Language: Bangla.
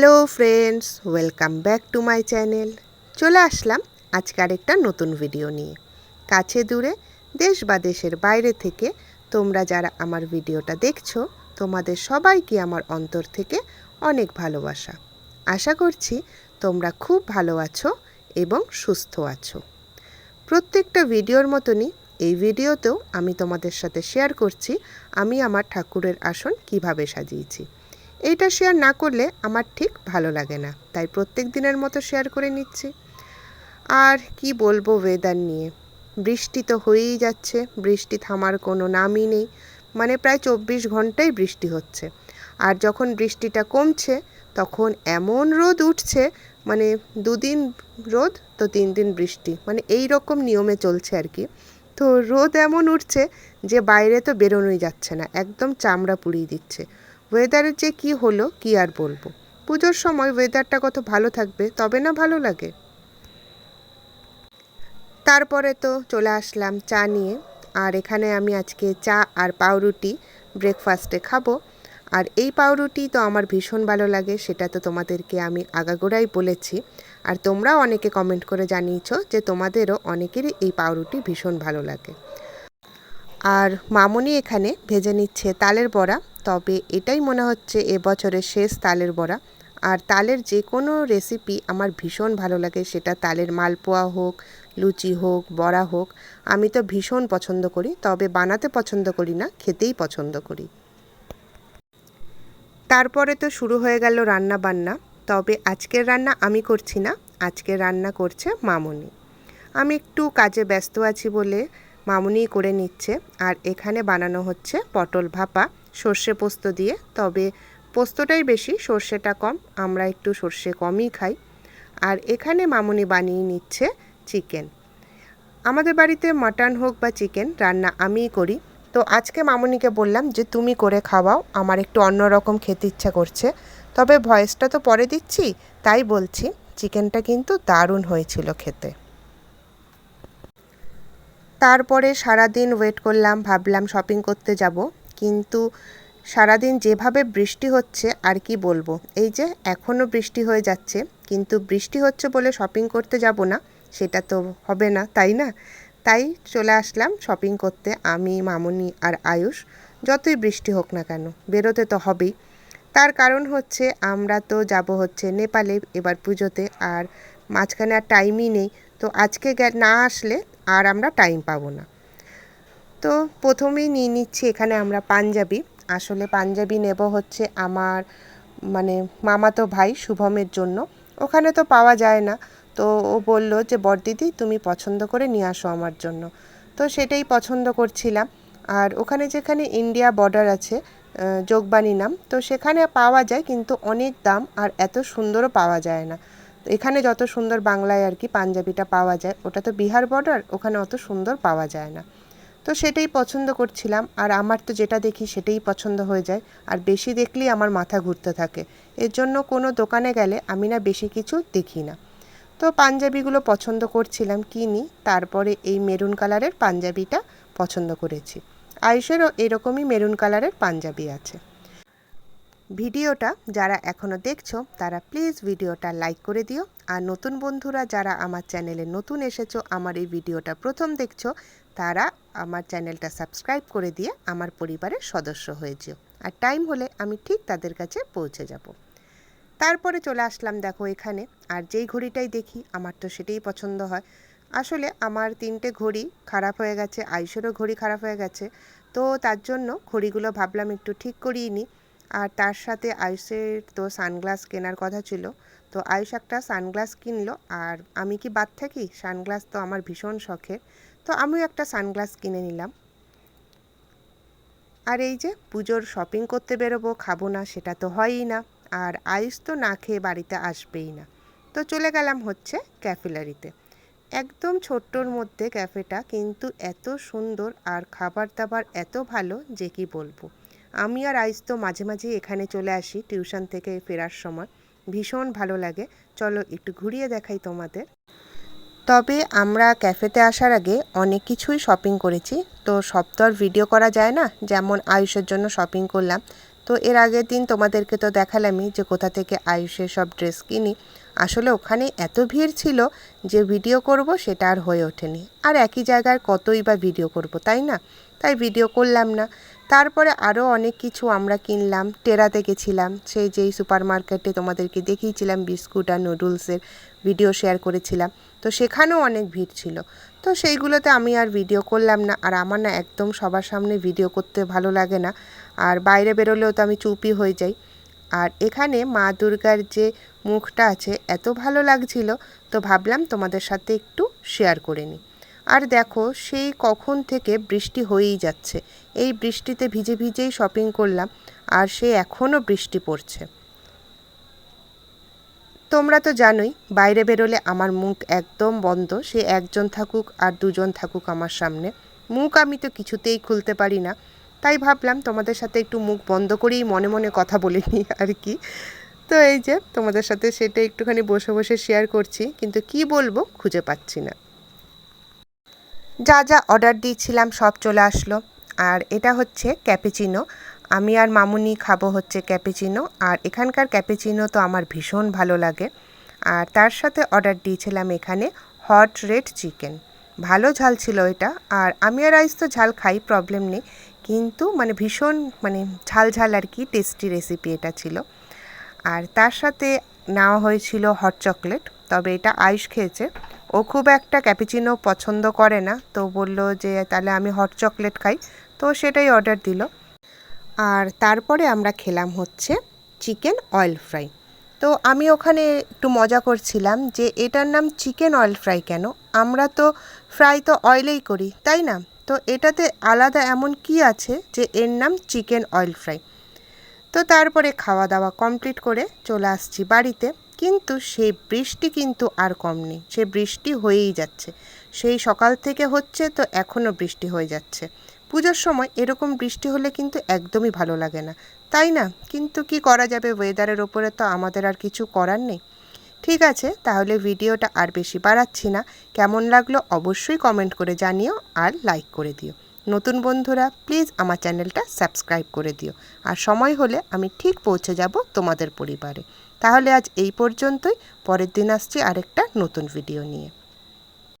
Hello friends, welcome back to my channel. চলে আসলাম আজকে আরেকটা নতুন ভিডিও নিয়ে। কাছে দূরে, দেশ বা দেশের বাইরে থেকে তোমরা যারা আমার ভিডিওটা দেখছ, তোমাদের সবাইকে আমার অন্তর থেকে অনেক ভালোবাসা। আশা করছি তোমরা খুব ভালো আছো এবং সুস্থ আছো। প্রত্যেকটা ভিডিওর মতনই এই ভিডিওতেও আমি তোমাদের সাথে শেয়ার করছি, আমি আমার ঠাকুরের আসন কীভাবে সাজিয়েছি। এইটা শেয়ার না করলে আমার ঠিক ভালো লাগে না। তাই প্রত্যেক দিনের মতো শেয়ার করে নিচ্ছি। আর কি বলব ওয়েদার নিয়ে? বৃষ্টি তো হয়েই যাচ্ছে। বৃষ্টি থামার কোনো নামই নেই। মানে প্রায় চব্বিশ ঘন্টাই বৃষ্টি হচ্ছে। আর যখন বৃষ্টিটা কমছে, তখন এমন রোদ উঠছে মানে দুদিন রোদ, তো তিন দিন বৃষ্টি। মানে এই রকম নিয়মে চলছে আর কি। তো রোদ এমন উঠছে যে বাইরে তো বেরোনোই যাচ্ছে না। একদম চামড়া পুড়িয়ে দিচ্ছে। ওয়েদারের যে কি হলো, কি আর বলব? পুজোর সময় ওয়েদারটা কত ভালো থাকবে, তবে না ভালো লাগে? তারপরে তো চলে আসলাম চা নিয়ে, আর এখানে আমি আজকে চা আর পাউরুটি ব্রেকফাস্টে খাব। আর এই পাউরুটি তো আমার ভীষণ ভালো লাগে, সেটা তো তোমাদেরকে আমি আগাগোড়াই বলেছি। আর তোমরাও অনেকে কমেন্ট করে জানিয়েছো যে তোমাদেরও অনেকেরই এই পাউরুটি ভীষণ ভালো লাগে। আর মামনি এখানে ভেজে নিচ্ছে তালের বড়া। তবে এটাই মনে হচ্ছে এবছরের শেষ তালের বড়া। আর তালের যে কোনো রেসিপি আমার ভীষণ ভালো লাগে, সেটা তালের মালপোয়া হোক, লুচি হোক, বড়া হোক। আমি তো ভীষণ পছন্দ করি, তবে বানাতে পছন্দ করি না, খেতেই পছন্দ করি। তারপরে তো শুরু হয়ে গেল রান্না বান্না, তবে আজকের রান্না আমি করছি না, আজকে রান্না করছে মামনি। আমি একটু কাজে ব্যস্ত আছি বলে মামুনি করে নিচ্ছে। আর এখানে বানানো হচ্ছে পটল ভাপা। সর্ষে পোস্ত দিয়ে। তবে পোস্তটাই বেশি, সর্ষেটা কম। আমরা একটু সর্ষে কমই খাই। আর এখানে মামুনি বানিয়ে নিচ্ছে চিকেন। আমাদের বাড়িতে মাটন হোক বা চিকেন, রান্না আমিই করি। তো আজকে মামুনিকে বললাম যে, তুমি করে খাওয়াও। আমার একটু অন্যরকম খেতে ইচ্ছা করছে। তবে ভয়েসটা তো পরে দিচ্ছি। তাই বলছি, চিকেনটা কিন্তু দারুণ হয়েছিল খেতে। তারপরে সারাদিন ওয়েট করলাম, ভাবলাম শপিং করতে যাব। কিন্তু সারাদিন যেভাবে বৃষ্টি হচ্ছে, আর কি বলব? এই যে এখনও বৃষ্টি হয়ে যাচ্ছে, কিন্তু বৃষ্টি হচ্ছে বলে শপিং করতে যাব না, সেটা তো হবে না, তাই না? তাই চলে আসলাম শপিং করতে, আমি, মামুনি আর আয়ুষ, যতই বৃষ্টি হোক না কেন, বেরোতে তো হবেই। তার কারণ হচ্ছে আমরা তো যাব হচ্ছে নেপালে এবার পুজোতে, আর মাঝখানে আর টাইমই নেই। তো আজকে না আসলে আর আমরা টাইম পাবো না। তো প্রথমেই নিয়ে নিচ্ছি এখানে আমরা পাঞ্জাবি। আসলে পাঞ্জাবি নেব হচ্ছে আমার মানে মামাতো ভাই শুভমের জন্য। ওখানে তো পাওয়া যায় না। তো ও বলল যে বড়দিদি তুমি পছন্দ করে নিয়ে আসো আমার জন্য। তো সেটাই পছন্দ করছিলাম। আর ওখানে যেখানে ইন্ডিয়া বর্ডার আছে যোগবাণী নাম, তো সেখানে পাওয়া যায়, কিন্তু অনেক দাম আর এত সুন্দরও পাওয়া যায় না। এখানে যত সুন্দর বাংলায় আর কি পাঞ্জাবিটা পাওয়া যায়, ওটা তো বিহার বর্ডার ওখানে অত সুন্দর পাওয়া যায় না। তো সেটাই পছন্দ করছিলাম, আর আমার তো যেটা দেখি সেটাই পছন্দ হয়ে যায়, আর বেশি দেখলেই আমার মাথা ঘুরতে থাকে। এর জন্য কোনো দোকানে গেলে আমি না বেশি কিছু দেখি না। তো পাঞ্জাবিগুলো পছন্দ করছিলাম, কিনি, তারপরে এই মেরুন কালারের পাঞ্জাবিটা পছন্দ করেছি। আয়ুষেরও এরকমই মেরুন কালারের পাঞ্জাবি আছে। ভিডিওটা যারা এখনও দেখছ, তারা প্লিজ ভিডিওটা লাইক করে দিও। আর নতুন বন্ধুরা যারা আমার চ্যানেলে নতুন এসেছ, আমার এই ভিডিওটা প্রথম দেখছ, তারা আমার চ্যানেলটা সাবস্ক্রাইব করে দিয়ে আমার পরিবারের সদস্য হয়ে যেও। আর টাইম হলে আমি ঠিক তাদের কাছে পৌঁছে যাব। তারপরে চলে আসলাম দেখো এখানে। আর যেই ঘড়িটাই দেখি, আমার তো সেটাই পছন্দ হয়। আসলে আমার তিনটে ঘড়ি খারাপ হয়ে গেছে, আয়ুষেরও ঘড়ি খারাপ হয়ে গেছে। তো তার জন্য ঘড়িগুলো ভাবলাম একটু ঠিক করিয়ে নিই। আর তার সাথে আয়ুষের তো সানগ্লাস কেনার কথা ছিল। তো আয়ুষ একটা সানগ্লাস কিনলো আর আমি কি বাদ থাকি? সানগ্লাস তো আমার ভীষণ শখের। তো আমিও একটা সানগ্লাস কিনে নিলাম। আর এই যে পুজোর শপিং করতে বেরোবো, খাব না, সেটা তো হয়ই না। আর আয়ুষ তো না খেয়ে বাড়িতে আসবেই না। তো চলে গেলাম হচ্ছে ক্যাফেলারিতে। একদম ছোট্টর মধ্যে ক্যাফেটা কিন্তু এত সুন্দর আর খাবার দাবার এত ভালো যে কি বলব। আমি আর আইস তো মাঝে মাঝে এখানে চলে আসি, টিউশন থেকে ফেরার সময়। ভীষণ ভালো লাগে। চলো একটু ঘুরিয়ে দেখাই তোমাদের। তবে আমরা ক্যাফেতে আসার আগে অনেক কিছুই শপিং করেছি। তো সব তো আর ভিডিও করা যায় না, যেমন আয়ুষের জন্য শপিং করলাম। তো এর আগের দিন তোমাদেরকে তো দেখালামই যে কোথা থেকে আয়ুষের সব ড্রেস কিনি। আসলে ওখানে এত ভিড় ছিল যে ভিডিও করব সেটা আর হয়ে ওঠেনি। আর একই জায়গায় কতই বা ভিডিও করব, তাই না? তাই ভিডিও করলাম না। তারপরে আরও অনেক কিছু আমরা কিনলাম, টেরাতে গেছিলাম, সেই যেই সুপার মার্কেটে তোমাদেরকে দেখিয়েছিলাম বিস্কুট আর নুডলসের ভিডিও শেয়ার করেছিলাম, তো সেখানেও অনেক ভিড় ছিল। তো সেইগুলোতে আমি আর ভিডিও করলাম না, আর আমার না একদম সবার সামনে ভিডিও করতে ভালো লাগে না, আর বাইরে বেরোলেও তো আমি চুপি হয়ে যাই। আর এখানে মা দুর্গার যে মুখটা আছে, এত ভালো লাগছিল, তো ভাবলাম তোমাদের সাথে একটু শেয়ার করে নিই। আর দেখো, সেই কখন থেকে বৃষ্টি হয়েই যাচ্ছে। এই বৃষ্টিতে ভিজে ভিজেই শপিং করলাম, আর সে এখনও বৃষ্টি পড়ছে। তোমরা তো জানোই, বাইরে বেরোলে আমার মুখ একদম বন্ধ, সে একজন থাকুক আর দুজন থাকুক আমার সামনে। মুখ আমি তো কিছুতেই খুলতে পারি না। তাই ভাবলাম তোমাদের সাথে একটু মুখ বন্ধ করেই মনে মনে কথা বলে নিই আর কি। তো এই যে, তোমাদের সাথে সেটা একটুখানি বসে বসে শেয়ার করছি, কিন্তু কি বলব খুঁজে পাচ্ছি না। যা যা অর্ডার দিয়েছিলাম, সব চলে আসলো। আর এটা হচ্ছে ক্যাপেচিনো আমি আর মামুনি খাব হচ্ছে ক্যাপেচিনো আর এখানকার ক্যাপেচিনো তো আমার ভীষণ ভালো লাগে। আর তার সাথে অর্ডার দিয়েছিলাম এখানে হট রেড চিকেন ভালো ঝাল ছিল এটা। আর আমি আর আইস তো ঝাল খাই প্রবলেম নেই। কিন্তু মানে ভীষণ মানে ঝাল ঝাল আর কি টেস্টি রেসিপি এটা ছিল। আর তার সাথে নেওয়া হয়েছিল হট চকলেট তবে এটা আইস খেয়েছে। ও খুব একটা ক্যাপিচিনো পছন্দ করে না, তো বলল যে তাহলে আমি হট চকলেট খাই, তো সেটাই অর্ডার দিল। আর তারপরে আমরা খেলাম হচ্ছে চিকেন অয়েল ফ্রাই তো আমি ওখানে একটু মজা করছিলাম যে এটার নাম চিকেন অয়েল ফ্রাই কেন? আমরা তো ফ্রাই তো অয়েলেই করি, তাই না? তো এটাতে আলাদা এমন কি আছে যে এর নাম চিকেন অয়েল ফ্রাই তো তারপরে খাওয়া দাওয়া কমপ্লিট করে চলে আসছি বাড়িতে। কিন্তু সেই বৃষ্টি কিন্তু আর কম নেই সে বৃষ্টি হয়েই যাচ্ছে। সেই সকাল থেকে হচ্ছে তো এখনও বৃষ্টি হয়ে যাচ্ছে। পুজোর সময় এরকম বৃষ্টি হলে কিন্তু একদমই ভালো লাগে না। তাই না? কিন্তু কি করা যাবে? ওয়েদারের ওপরে তো আমাদের আর কিছু করার নেই। ঠিক আছে, তাহলে ভিডিওটা আর বেশি বাড়াচ্ছি না। কেমন লাগল অবশ্যই কমেন্ট করে জানিও আর লাইক করে দিও। নতুন বন্ধুরা প্লিজ আমার চ্যানেলটা সাবস্ক্রাইব করে দিও। আর সময় হলে আমি ঠিক পৌঁছে যাব তোমাদের পরিবারে। তাহলে আজ এই পর্যন্তই। পরের দিন আসছি আরেকটা নতুন ভিডিও নিয়ে।